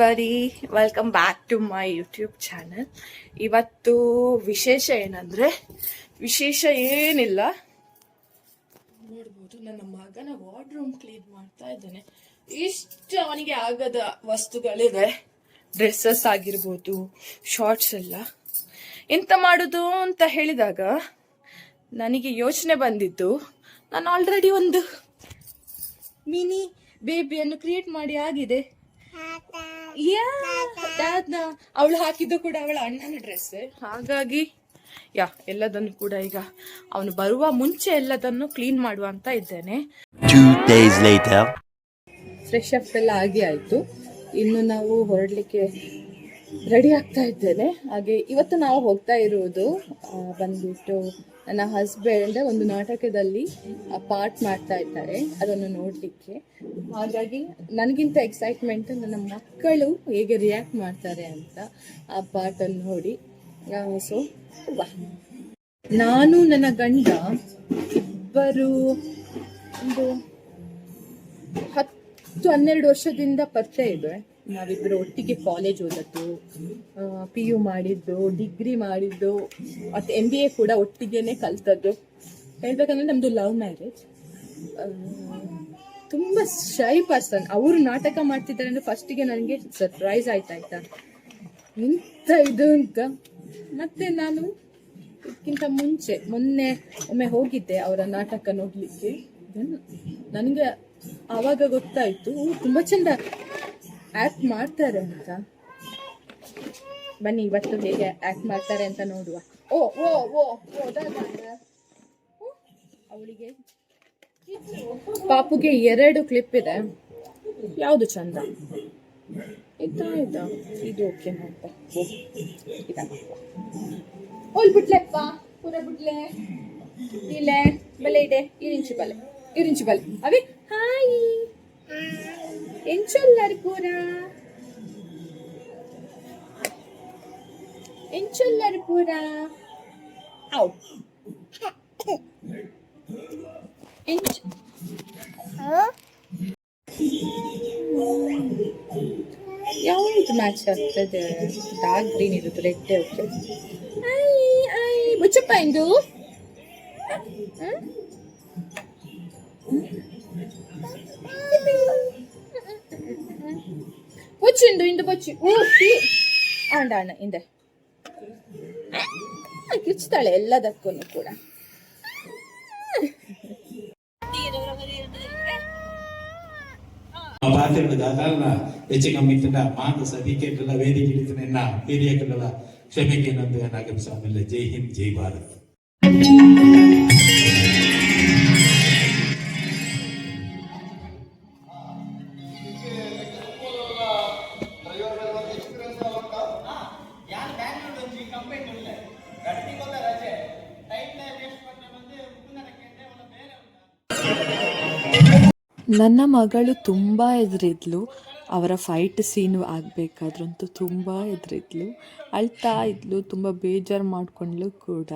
ಬರಿ welcome back to my YouTube channel ಇವತ್ತು ವಿಶೇಷ ಏನಂದ್ರೆ ವಿಶೇಷ ಏನಿಲ್ಲ. ನೋಡ್ಬೋದು ನನ್ನ ಮಗನ ವಾರ್ಡ್ರೂಮ್ ಕ್ಲೀನ್ ಮಾಡ್ತಾ ಇದ್ದಾನೆ. ಇಷ್ಟು ಅವನಿಗೆ ಆಗದ ವಸ್ತುಗಳಿದೆ. ಡ್ರೆಸ್ಸಸ್ ಆಗಿರ್ಬೋದು ಶಾರ್ಟ್ಸ್ ಎಲ್ಲ. ಎಂತ ಮಾಡುದು ಅಂತ ಹೇಳಿದಾಗ ನನಗೆ ಯೋಚನೆ ಬಂದಿದ್ದು ನಾನು ಆಲ್ರೆಡಿ ಒಂದು ಮಿನಿ ಬೇಬಿಯನ್ನು ಕ್ರಿಯೇಟ್ ಮಾಡಿ ಆಗಿದೆ. ಅವಳು ಹಾಕಿದ್ದು ಕೂಡ ಅವಳ ಅಣ್ಣನ ಡ್ರೆಸ್ ಹಾಗಾಗಿ ಯಾ ಎಲ್ಲದನ್ನು ಕೂಡ ಈಗ ಅವನು ಬರುವ ಮುಂಚೆ ಎಲ್ಲದನ್ನು ಕ್ಲೀನ್ ಮಾಡುವ ಅಂತ ಇದ್ದೇನೆ. Two days later. Fresh up ಎಲ್ಲ ಆಗಿ ಆಯ್ತು. ಇನ್ನು ನಾವು ಹೊರಡ್ಲಿಕ್ಕೆ ರೆಡಿ ಆಗ್ತಾ ಇದ್ದೇನೆ. ಹಾಗೆ ಇವತ್ತು ನಾವು ಹೋಗ್ತಾ ಇರುವುದು ಬಂದ್ಬಿಟ್ಟು ನನ್ನ ಹಸ್ಬೆಂಡ್ ಒಂದು ನಾಟಕದಲ್ಲಿ ಪಾರ್ಟ್ ಮಾಡ್ತಾ ಇದ್ದಾರೆ. ಅದನ್ನು ನೋಡಲಿಕ್ಕೆ. ಹಾಗಾಗಿ ನನಗಿಂತ ಎಕ್ಸೈಟ್ಮೆಂಟ್ ನನ್ನ ಮಕ್ಕಳು ಹೇಗೆ ರಿಯಾಕ್ಟ್ ಮಾಡ್ತಾರೆ ಅಂತ ಆ ಪಾರ್ಟನ್ನು ನೋಡಿ. ಸೊ ನಾನು, ನನ್ನ ಗಂಡ ಇಬ್ಬರು ಒಂದು ಹತ್ತು ಹನ್ನೆರಡು ವರ್ಷದಿಂದ ಪರಿಚಯ ಇದೆ. ನಾವಿಬ್ಬರು ಒಟ್ಟಿಗೆ ಕಾಲೇಜ್ ಓದದ್ದು ಪಿ ಯು ಮಾಡಿದ್ದು ಡಿಗ್ರಿ ಮಾಡಿದ್ದು, ಮತ್ತು ಎಂ ಬಿ ಎ ಕೂಡ ಒಟ್ಟಿಗೆನೆ ಕಲ್ತದ್ದು. ಹೇಳ್ಬೇಕಂದ್ರೆ ನಮ್ಮದು ಲವ್ ಮ್ಯಾರೇಜ್ ತುಂಬ ಶೈ ಪರ್ಸನ್ ಅವರು ನಾಟಕ ಮಾಡ್ತಿದ್ದಾರೆ ಅಂದ್ರೆ ಫಸ್ಟಿಗೆ ನನಗೆ ಸರ್ಪ್ರೈಸ್ ಆಯ್ತು ಆಯಿತಾ? ಇಂಥ ಇದು ಅಂತ ಮತ್ತೆ ನಾನು ಇದಕ್ಕಿಂತ ಮುಂಚೆ, ಮೊನ್ನೆ ಒಮ್ಮೆ ಹೋಗಿದ್ದೆ ಅವರ ನಾಟಕ ನೋಡ್ಲಿಕ್ಕೆ. ನನಗೆ ಆವಾಗ ಗೊತ್ತಾಯ್ತು. ತುಂಬಾ ಚಂದ ಆಕ್ಟ್ ಮಾಡ್ತಾರೆ ಅಂತ. ಬನ್ನಿ, ಇವತ್ತು ಹೇಗೆ ಆ್ಯಕ್ಟ್ ಮಾಡ್ತಾರೆ ಅಂತ ನೋಡುವ. ಓ ಓ ಓ ಅವಳಿಗೆ ಪಾಪುಗೆ ಎರಡು ಕ್ಲಿಪ್ ಇದೆ. ಯಾವುದು ಚಂದ? ಇದ ಇದ ಇದು ಓಕೆ ಇದ. ಓಲ್ ಬಿಟ್ಲೆಪ್ಪ ಪೂರ ಬಿಡ್ಲೆ. ಇಲ್ಲೇ, ಬಲೆ ಇದೆ. ಇರಿಂಚು ಬಲೆ. ಇರಿಂಚು ಬಲೆ. ಅವಿ, ಹಾಯ್. ಎಂಚೊಲ್ಲರ್ ಪೂರ ಎಂಚೊಲ್ಲರ್ ಪೂರ ಔ ಎಂಚ್ ಯಾವುದು ಮ್ಯಾಚ್ ಆಗ್ತದೆ ಡಾರ್ಕ್ ಗ್ರೀನ್ ಇರುತ್ತೆ ರೆಡ್ ಓಕೆ ಐ ಐ ಬುಚ್ಚಪ್ಪ ಇಂದು ಬುಚ್ಚಿಂದು കൊച്ചുണ്ട് ഇണ്ട് കൊച്ചു ആണ്ടാണ് ഇണ്ട് ಕಿಚ್ಚುತ್ತಾಳೆ ಎಲ್ಲದಕ್ಕೂ ಕೂಡ ಪಾತ್ರಗಳು ಸಾಧಾರಣ ಹೆಚ್ಚು ಕಮ್ಮಿ ಇತ್ತಲ್ಲ ಮಾತು ಸದಿಕೆಟ್ಟಲ್ಲ ವೇದಿಕೆ ಇಡ್ತಾನೆಲ್ಲ ಹಿರಿಯ ಕಲ್ಲಲ್ಲ ಕ್ಷಮೆಗೆ ನಂದು ಏನಾಗಬೇಕು ನನ್ನ ಮಗಳು ತುಂಬ ಎದುರಿದ್ಲು ಅವರ ಫೈಟ್ ಸೀನು ಆಗಬೇಕಾದ್ರಂತೂ ತುಂಬ ಎದುರಿದ್ಲು ಅಳ್ತಾ ಇದ್ಲು ತುಂಬ ಬೇಜಾರು ಮಾಡ್ಕೊಂಡ್ಲು ಕೂಡ.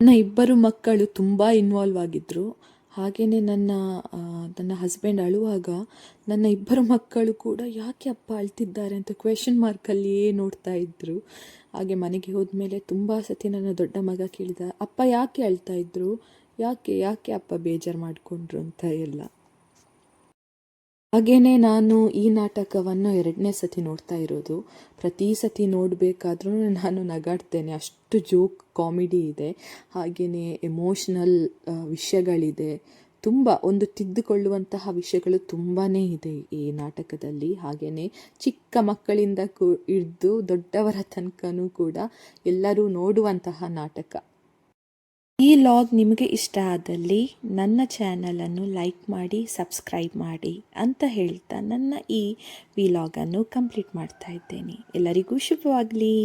ನನ್ನ ಇಬ್ಬರು ಮಕ್ಕಳು ತುಂಬ ಇನ್ವಾಲ್ವ್ ಆಗಿದ್ದರು ಹಾಗೆಯೇ ನನ್ನ ನನ್ನ ಹಸ್ಬೆಂಡ್ ಅಳುವಾಗ ನನ್ನ ಇಬ್ಬರು ಮಕ್ಕಳು ಕೂಡ ಯಾಕೆ ಅಪ್ಪ ಅಳ್ತಿದ್ದಾರೆ ಅಂತ ಕ್ವೆಶನ್ ಮಾರ್ಕಲ್ಲಿಯೇ ನೋಡ್ತಾ ಇದ್ದರು ಹಾಗೆ ಮನೆಗೆ ಹೋದ್ಮೇಲೆ ತುಂಬ ಸತಿ ನನ್ನ ದೊಡ್ಡ ಮಗ ಕೇಳಿದ, ಅಪ್ಪ ಯಾಕೆ ಅಳ್ತಾ ಇದ್ದರು ಯಾಕೆ ಯಾಕೆ ಅಪ್ಪ ಬೇಜಾರು ಮಾಡಿಕೊಂಡ್ರು? ಅಂತ ಎಲ್ಲ. ಹಾಗೇನೆ ನಾನು ಈ ನಾಟಕವನ್ನು ಎರಡನೇ ಸತಿ ನೋಡ್ತಾ ಇರೋದು. ಪ್ರತಿ ಸತಿ ನೋಡಬೇಕಾದ್ರೂ ನಾನು ನಗಾಡ್ತೇನೆ. ಅಷ್ಟು ಜೋಕ್ ಕಾಮಿಡಿ ಇದೆ. ಹಾಗೆಯೇ ಎಮೋಷ್ನಲ್ ವಿಷಯಗಳಿದೆ. ತುಂಬ ಒಂದು ತಿದ್ದುಕೊಳ್ಳುವಂತಹ ವಿಷಯಗಳು ತುಂಬಾ ಇದೆ ಈ ನಾಟಕದಲ್ಲಿ. ಹಾಗೆಯೇ ಚಿಕ್ಕ ಮಕ್ಕಳಿಂದ ಕೂ ದೊಡ್ಡವರ ತನಕನೂ ಕೂಡ ಎಲ್ಲರೂ ನೋಡುವಂತಹ ನಾಟಕ. ಈ ಲಾಗ್ ನಿಮಗೆ ಇಷ್ಟ ಆದಲ್ಲಿ ನನ್ನ ಚಾನಲನ್ನು ಲೈಕ್ ಮಾಡಿ, ಸಬ್ಸ್ಕ್ರೈಬ್ ಮಾಡಿ ಅಂತ ಹೇಳ್ತಾ ನನ್ನ ಈ ವಿಲಾಗನ್ನು ಕಂಪ್ಲೀಟ್ ಮಾಡ್ತಾ ಇದ್ದೇನೆ. ಎಲ್ಲರಿಗೂ ಶುಭವಾಗಲಿ.